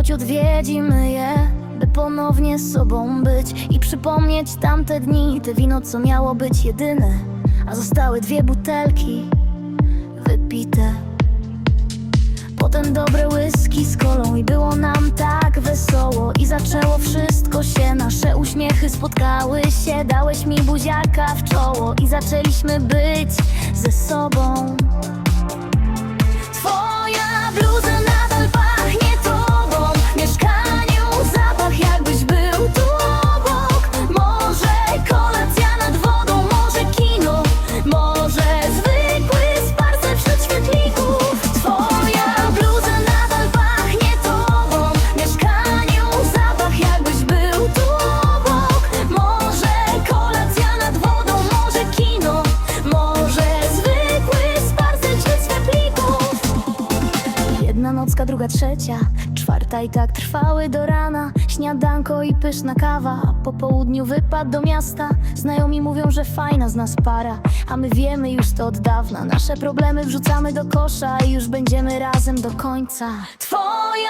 Dziś odwiedzimy je, by ponownie sobą być I przypomnieć tamte dni, te wino co miało być jedyne A zostały dwie butelki wypite. Potem dobre whisky z kolą i było nam tak wesoło I zaczęło wszystko się, nasze uśmiechy spotkały się Dałeś mi buziaka w czoło i zaczęliśmy być Druga, trzecia, czwarta i tak trwały do rana. Śniadanko i pyszna kawa, po południu wypad do miasta. Znajomi mówią, że fajna z nas para, a my wiemy już to od dawna. Nasze problemy wrzucamy do kosza i już będziemy razem do końca. Twoja